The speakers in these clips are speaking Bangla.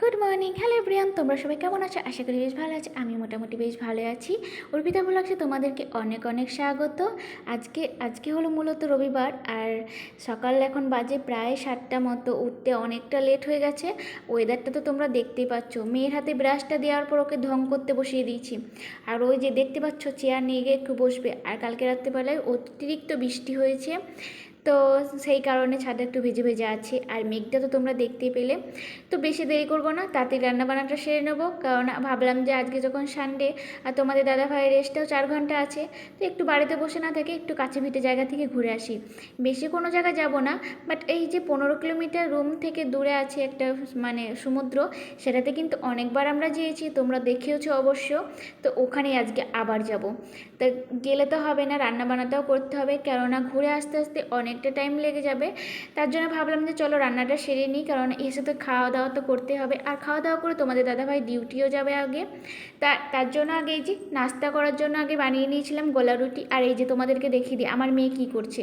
গুড মর্নিং হ্যালো এভরিয়ান তোমরা সবাই কেমন আছো? আশা করি বেশ ভালো আছো। আমি মোটামুটি বেশ ভালো আছি। অর্পিতা লাগছে তোমাদেরকে অনেক অনেক স্বাগত। আজকে আজকে হলো মূলত রবিবার, আর সকাল এখন বাজে প্রায় সাতটা মতো। উঠতে অনেকটা লেট হয়ে গেছে। ওয়েদারটা তো তোমরা দেখতেই পাচ্ছ। মেয়ের হাতে ব্রাশটা দেওয়ার পর ওকে ধং করতে বসিয়ে দিয়েছি। আর ওই যে দেখতে পাচ্ছ চেয়ার নিয়ে গিয়ে একটু বসবে। আর কালকে রাত্রেবেলায় অতিরিক্ত বৃষ্টি হয়েছে। তো সেই কারণে ছাদটা একটু ভেজে ভেজে আছে। আর মেঘটা তো তোমরা দেখতেই পেলে। তো বেশি দেরি করব না, তাতে রান্নাবান্নাটা সেরে নেব। কারণ ভাবলাম যে আজকে যখন সানডে আর তোমাদের দাদা ভাইয়ের রেস্টটাও চার ঘণ্টা আছে, তো একটু বাড়িতে বসে না থেকে একটু কাছে ভিটে জায়গা থেকে ঘুরে আসি। বেশি কোনো জায়গা যাব না বাট এই যে পনেরো কিলোমিটার রুম থেকে দূরে আছে একটা মানে সমুদ্র, সেটাতে কিন্তু অনেকবার আমরা যেয়েছি, তোমরা দেখেওছো অবশ্য। তো ওখানেই আজকে আবার যাব। তা গেলে তো হবে না রান্না বান্নাটাও করতে হবে, কেননা ঘুরে আসতে আসতে অনেকটা টাইম লেগে যাবে। তার জন্য ভাবলাম যে চলো রান্নাটা সেরে নিই, কারণ এসে তো খাওয়া দাওয়া তো করতে হবে। আর খাওয়া দাওয়া করে তোমাদের দাদাভাই ডিউটিও যাবে আগে। তা, তার জন্য আগে এই যে নাস্তা করার জন্য আগে বানিয়ে নিয়েছিলাম গোলা রুটি। আর এই যে তোমাদেরকে দেখিয়ে দিই, আমার মেয়ে কী করছে।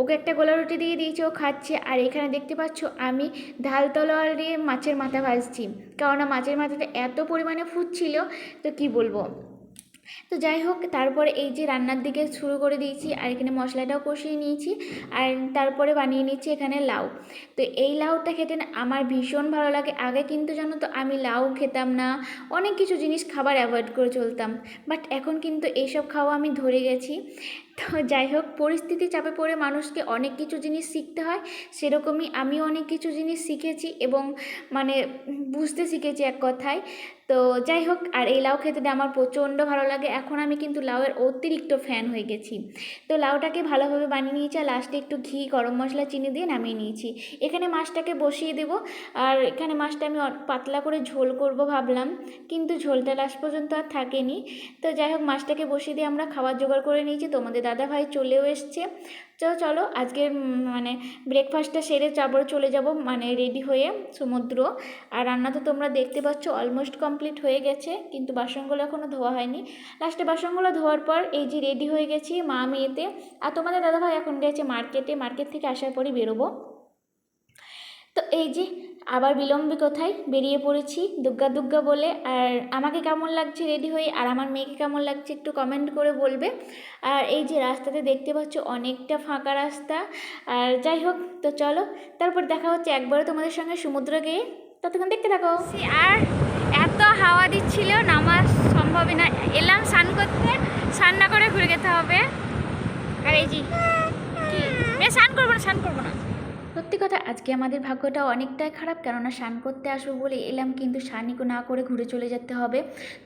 ওকে একটা গোলা রুটি দিয়ে দিয়েছে, ও খাচ্ছে। আর এখানে দেখতে পাচ্ছ আমি ঢাল তলোয়ার দিয়ে মাছের মাথা ভাজছি। কেননা মাছের মাথাটা এত পরিমাণে ফুটছিল তো কি বলব? তো যাই হোক, তারপরে এই যে রান্নার দিকে শুরু করে দিয়েছি আর এখানে মশলাটাও কষিয়ে নিয়েছি আর তারপরে বানিয়ে নিচ্ছি এখানে লাউ। তো এই লাউটা খেতে আমার ভীষণ ভালো লাগে। আগে কিন্তু জানো তো আমি লাউ খেতাম না, অনেক কিছু জিনিস খাবার অ্যাভয়েড করে চলতাম। বাট এখন কিন্তু এইসব খাওয়া আমি ধরে গেছি। তো যাই হোক, পরিস্থিতি চাপে পড়ে মানুষকে অনেক কিছু জিনিস শিখতে হয়। সেরকমই আমি অনেক কিছু জিনিস শিখেছি এবং মানে বুঝতে শিখেছি এক কথায়। তো যাই হোক, আর এই লাউ খেতে আমার প্রচণ্ড ভালো লাগে এখন আমি কিন্তু লাউয়ের অতিরিক্ত ফ্যান হয়ে গেছি। তো লাউটাকে ভালোভাবে বানিয়ে নিয়েছি আর লাস্টে একটু ঘি, গরম মশলা, চিনি দিয়ে নামিয়ে নিয়েছি। এখানে মাছটাকে বসিয়ে দেব আর এখানে মাছটা আমি পাতলা করে ঝোল করব ভাবলাম, কিন্তু ঝোলটা লাস্ট পর্যন্ত আর থাকেনি। তো যাই হোক, মাছটাকে বসিয়ে দিয়ে আমরা খাবার জোগাড় করে নিয়েছি। তোমাদের দাদা ভাই চলেও এসছে। তো চলো আজকে মানে ব্রেকফাস্টটা সেরে তারপরে চলে যাব মানে রেডি হয়ে সমুদ্র। আর রান্না তো তোমরা দেখতে পাচ্ছ অলমোস্ট কমপ্লিট হয়ে গেছে, কিন্তু বাসনগুলো এখনও ধোয়া হয়নি। লাস্টে বাসনগুলো ধোয়ার পর এই যে রেডি হয়ে গেছি মা মেয়েতে। আর তোমাদের দাদাভাই এখন গেছে মার্কেটে মার্কেট থেকে আসার পরই বেরোবো। তো এই যে আবার বিলম্বে কোথায়? বেরিয়ে পড়েছি। দুগ্গা দুগ্গা বলে। আর আমাকে কেমন লাগছে রেডি হয়ে? আর আমার মেয়েকে কেমন লাগছে একটু কমেন্ট করে বলবে। আর এই যে রাস্তাতে দেখতে পাচ্ছ অনেকটা ফাঁকা রাস্তা। আর যাই হোক, তো চলো। তারপর দেখা হচ্ছে একবারও তোমাদের সঙ্গে সমুদ্র গিয়ে ততক্ষণ দেখতে থাকো। আর এত হাওয়া দিচ্ছিল নামা সম্ভবই না। এলাম স্নান করতে। স্নান না করে ঘুরে যেতে হবে। আর এই যে স্নান করব না, স্নান করব না। সত্যি কথা, আজকে আমাদের ভাগ্যটা অনেকটাই খারাপ। কেননা স্নান করতে আসব বলে এলাম, কিন্তু স্নানই না করে ঘুরে চলে যেতে হবে।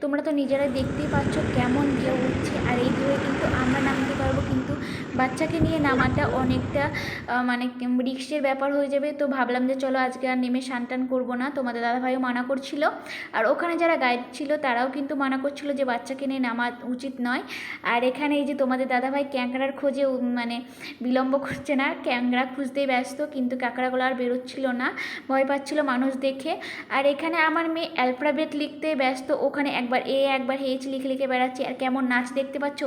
তোমরা তো নিজেরা দেখতেই পাচ্ছ কেমন ঢেউ উঠছে। আর এই ঢেউয়ে কিন্তু আমরা নামতে পারব, কিন্তু বাচ্চাকে নিয়ে নামাটা অনেকটা মানে রিক্সের ব্যাপার হয়ে যাবে। তো ভাবলাম যে চলো আজকে আর নেমে টান করব না। তোমাদের দাদাভাইও মানা করছিল। আর ওখানে যারা গাইড ছিল, তারাও কিন্তু মানা করছিল যে বাচ্চাকে নিয়ে নামা উচিত নয়। আর এখানে এই যে তোমাদের দাদাভাই ক্যাংড়ার খোঁজে মানে বিলম্ব করছে না, ক্যাংড়া খুঁজতেই ব্যস্ত। কিন্তু কাঁকড়াগুলো আর বেরোচ্ছিল না। ভয় পাচ্ছিল মানুষ দেখে। আর এখানে আমার মেয়ে অ্যালফাবেট লিখতে ব্যস্ত। ওখানে একবার এ, একবার হেচ লিখে লিখে বেড়াচ্ছে। আর কেমন নাচ দেখতে পাচ্ছ?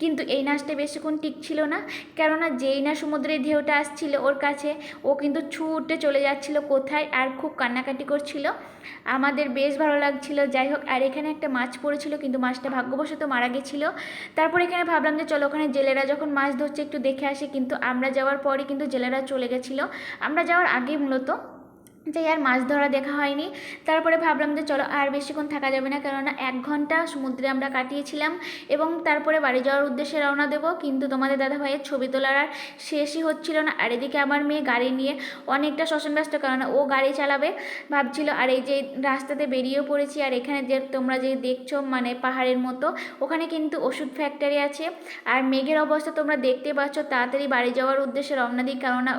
কিন্তু এই নাচটা বেশিক্ষণ টিকছিল না। কেননা যেই না সমুদ্রের ঢেউটা আসছিল ওর কাছে, ও কিন্তু ছুটে চলে যাচ্ছিল কোথায় আর খুব কান্নাকাটি করছিল। আমাদের বেশ ভালো লাগছিল। যাই হোক, আর এখানে একটা মাছ পড়েছিল, কিন্তু মাছটা ভাগ্যবশত মারা গেছিল। তারপর এখানে ভাবলাম যে চলো ওখানে জেলেরা যখন মাছ ধরছে একটু দেখে আসি। কিন্তু আমরা যাওয়ার পরই কিন্তু জেলেরা চলে গেছিল। আমরা যাওয়ার আগে মূলত যাই আর মাছ ধরা দেখা হয়নি। তারপরে ভাবলাম যে চলো আর বেশিক্ষণ থাকা যাবে না, কেননা এক ঘণ্টা সমুদ্রে আমরা কাটিয়েছিলাম এবং তারপরে বাড়ি যাওয়ার উদ্দেশ্যে রওনা দেবো। কিন্তু তোমাদের দাদা ভাইয়ের ছবি তোলার আর শেষই হচ্ছিল না। আর এদিকে আমার মেয়ে গাড়ি নিয়ে অনেকটা শ্মশান ব্যস্ত কেননা ও গাড়ি চালাবে। ভাবছিল, আর এই যে রাস্তাতে বেরিয়েও পড়েছি, আর এখানে যে তোমরা যে দেখছ মানে পাহাড়ের মতো, ওখানে কিন্তু ওষুধ ফ্যাক্টরি আছে। আর মেঘের অবস্থা তোমরা দেখতে পাচ্ছ, তাড়াতাড়ি বাড়ি যাওয়ার উদ্দেশ্যে রওনা দিই, কেননা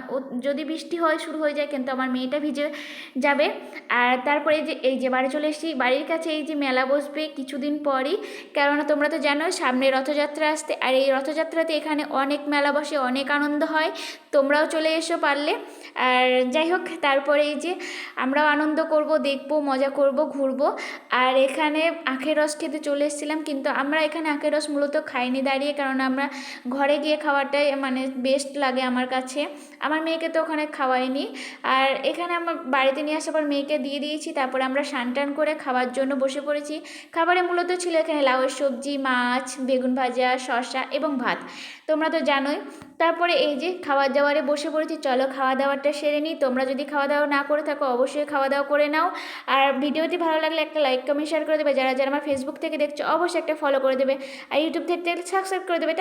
যদি বৃষ্টি হয়, শুরু হয়ে যায়, কিন্তু আমার মেয়েটা ভিজে যাবে। আর তারপরে যে, এই যে বাড়ি চলে এসেছি, বাড়ির কাছে এই যে মেলা বসবে কিছুদিন পরই। কেননা তোমরা তো জানো সামনে রথযাত্রা আসতে। আর এই রথযাত্রাতে এখানে অনেক মেলা বসে, অনেক আনন্দ হয়। তোমরাও চলে এসো পারলে। আর যাই হোক, তারপরে এই যে আমরাও আনন্দ করব, দেখব, মজা করব, ঘুরবো। আর এখানে আখের রস খেতে চলে এসেছিলাম, কিন্তু আমরা এখানে আখের রস মূলত খাইনি দাঁড়িয়ে। কারণ আমরা ঘরে গিয়ে খাওয়াটাই মানে বেস্ট লাগে আমার কাছে। আমার মেয়েকে তো ওখানে খাওয়াইনি। আর এখানে আমার বাড়িতে নিয়ে আসার পর মেয়েকে দিয়ে দিয়েছি, তারপরে আমরা স্নান টান করে খাওয়ার জন্য বসে পড়েছি। খাবারে মূলত ছিল এখানে লাউয়ের সবজি, মাছ, বেগুন ভাজা, শসা এবং ভাত। তোমরা তো জানোই। তারপরে এই যে খাবার দাবারে বসে পড়েছি, চলো খাওয়া দাওয়াটা সেরে নিই। তোমরা যদি খাওয়া দাওয়া না করে থাকো, অবশ্যই খাওয়া দাওয়া করে নাও। আর ভিডিওটি ভালো লাগলে একটা লাইক, কমেন্ট শেয়ার করে দেবে। যারা যারা আমার ফেসবুক থেকে দেখছ, অবশ্যই একটা ফলো করে দেবে। আর ইউটিউব থেকে সাবস্ক্রাইব করে দেবে।